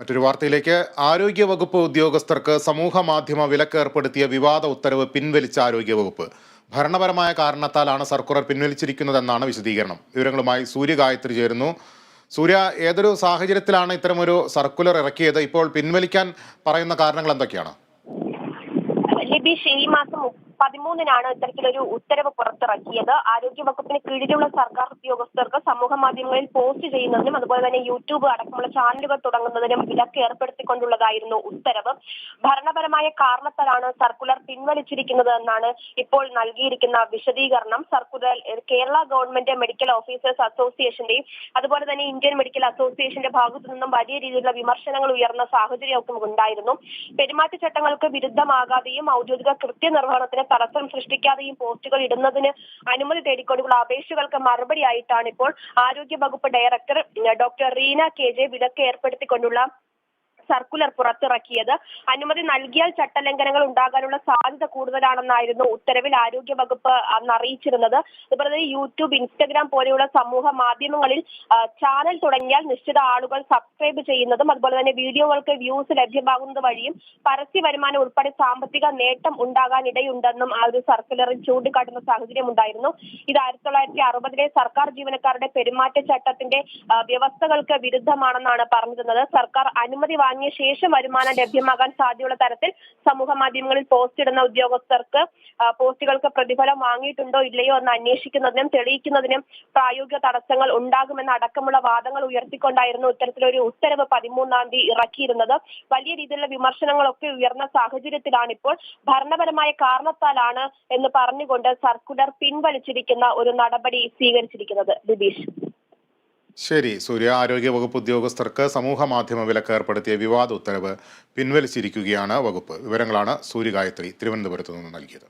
മറ്റൊരു വാർത്തയിലേക്ക്. ആരോഗ്യവകുപ്പ് ഉദ്യോഗസ്ഥർക്ക് സമൂഹ മാധ്യമ വിലക്ക് ഏർപ്പെടുത്തിയ വിവാദ ഉത്തരവ് പിൻവലിച്ച ആരോഗ്യവകുപ്പ്. ഭരണപരമായ കാരണത്താലാണ് സർക്കുലർ പിൻവലിച്ചിരിക്കുന്നതെന്നാണ് വിശദീകരണം. വിവരങ്ങളുമായി സൂര്യ ഗായത്രി ചേരുന്നു. സൂര്യ ഏതൊരു സാഹചര്യത്തിലാണ് ഇത്തരമൊരു സർക്കുലർ ഇറക്കിയത്? ഇപ്പോൾ പിൻവലിക്കാൻ പറയുന്ന കാരണങ്ങൾ എന്തൊക്കെയാണ്? ഈ മാസം പതിമൂന്നിനാണ് ഇത്തരത്തിലൊരു ഉത്തരവ് പുറത്തിറക്കിയത്. ആരോഗ്യവകുപ്പിന് കീഴിലുള്ള സർക്കാർ ഉദ്യോഗസ്ഥർക്ക് സമൂഹ മാധ്യമങ്ങളിൽ പോസ്റ്റ് ചെയ്യുന്നതിനും അതുപോലെ തന്നെ യൂട്യൂബ് അടക്കമുള്ള ചാനലുകൾ തുടങ്ങുന്നതിനും വിലക്ക് ഏർപ്പെടുത്തിക്കൊണ്ടുള്ളതായിരുന്നു ഉത്തരവ്. ഭരണപരമായ കാരണത്താലാണ് സർക്കുലർ പിൻവലിച്ചിരിക്കുന്നത് എന്നാണ് ഇപ്പോൾ നൽകിയിരിക്കുന്ന വിശദീകരണം. Circular Kerala government medical officers അസോസിയേഷന്റെയും അതുപോലെ തന്നെ ഇന്ത്യൻ മെഡിക്കൽ അസോസിയേഷന്റെ ഭാഗത്തു നിന്നും വലിയ രീതിയിലുള്ള വിമർശനങ്ങൾ ഉയർന്ന സാഹചര്യമൊക്കെ ഉണ്ടായിരുന്നു. പെരുമാറ്റച്ചട്ടങ്ങൾക്ക് വിരുദ്ധമാകാതെയും ഔദ്യോഗിക കൃത്യനിർവഹണത്തിന് തടസ്സം സൃഷ്ടിക്കാതെയും പോസ്റ്റുകൾ ഇടുന്നതിന് അനുമതി തേടിക്കൊണ്ടുള്ള അപേക്ഷകൾക്ക് മറുപടിയായിട്ടാണ് ഇപ്പോൾ ആരോഗ്യ വകുപ്പ് director doctor Reena K J വിലക്ക് ഏർപ്പെടുത്തിക്കൊണ്ടുള്ള സർക്കുലർ പുറത്തിറക്കിയത്. അനുമതി നൽകിയാൽ ചട്ടലംഘനങ്ങൾ ഉണ്ടാകാനുള്ള സാധ്യത കൂടുതലാണെന്നായിരുന്നു ഉത്തരവിൽ ആരോഗ്യ വകുപ്പ് അന്ന് അറിയിച്ചിരുന്നത്. അതുപോലെ തന്നെ യൂട്യൂബ് ഇൻസ്റ്റഗ്രാം പോലെയുള്ള സമൂഹ മാധ്യമങ്ങളിൽ ചാനൽ തുടങ്ങിയാൽ നിശ്ചിത ആളുകൾ സബ്സ്ക്രൈബ് ചെയ്യുന്നതും അതുപോലെ തന്നെ വീഡിയോകൾക്ക് വ്യൂസ് ലഭ്യമാകുന്നത് വഴിയും പരസ്യ വരുമാനം ഉൾപ്പെടെ സാമ്പത്തിക നേട്ടം ഉണ്ടാകാനിടയുണ്ടെന്നും ആ ഒരു സർക്കുലറിൽ ചൂണ്ടിക്കാട്ടുന്ന സാഹചര്യം ഉണ്ടായിരുന്നു. ഇത് ആയിരത്തി തൊള്ളായിരത്തി അറുപതിലെ സർക്കാർ ജീവനക്കാരുടെ പെരുമാറ്റച്ചട്ടത്തിന്റെ വ്യവസ്ഥകൾക്ക് വിരുദ്ധമാണെന്നാണ് പറഞ്ഞിരുന്നത്. സർക്കാർ അനുമതി വാങ്ങിയ ശേഷം വരുമാനം ലഭ്യമാകാൻ സാധ്യതയുള്ള തരത്തിൽ സമൂഹ മാധ്യമങ്ങളിൽ പോസ്റ്റ് ഇടുന്ന ഉദ്യോഗസ്ഥർക്ക് പോസ്റ്റുകൾക്ക് പ്രതിഫലം വാങ്ങിയിട്ടുണ്ടോ ഇല്ലയോ എന്ന് അന്വേഷിക്കുന്നതിനും തെളിയിക്കുന്നതിനും പ്രായോഗിക തടസ്സങ്ങൾ ഉണ്ടാകുമെന്ന അടക്കമുള്ള വാദങ്ങൾ ഉയർത്തിക്കൊണ്ടായിരുന്നു ഇത്തരത്തിലൊരു ഉത്തരവ് പതിമൂന്നാം തീയതി ഇറക്കിയിരുന്നത്. വലിയ രീതിയിലുള്ള വിമർശനങ്ങളൊക്കെ ഉയർന്ന സാഹചര്യത്തിലാണ് ഇപ്പോൾ ഭരണപരമായ കാരണത്താലാണ് എന്ന് പറഞ്ഞുകൊണ്ട് സർക്കുലർ പിൻവലിച്ചിരിക്കുന്ന ഒരു നടപടി സ്വീകരിച്ചിരിക്കുന്നത്. ദിബീഷ് ശരി സൂര്യ ആരോഗ്യ വകുപ്പ് ഉദ്യോഗസ്ഥർക്ക് സമൂഹ മാധ്യമ വിലക്ക് ഏർപ്പെടുത്തിയ വിവാദ ഉത്തരവ് പിൻവലിച്ചിരിക്കുകയാണ് വകുപ്പ്. വിവരങ്ങളാണ് സൂര്യഗായത്രി തിരുവനന്തപുരത്ത് നിന്ന് നൽകിയത്.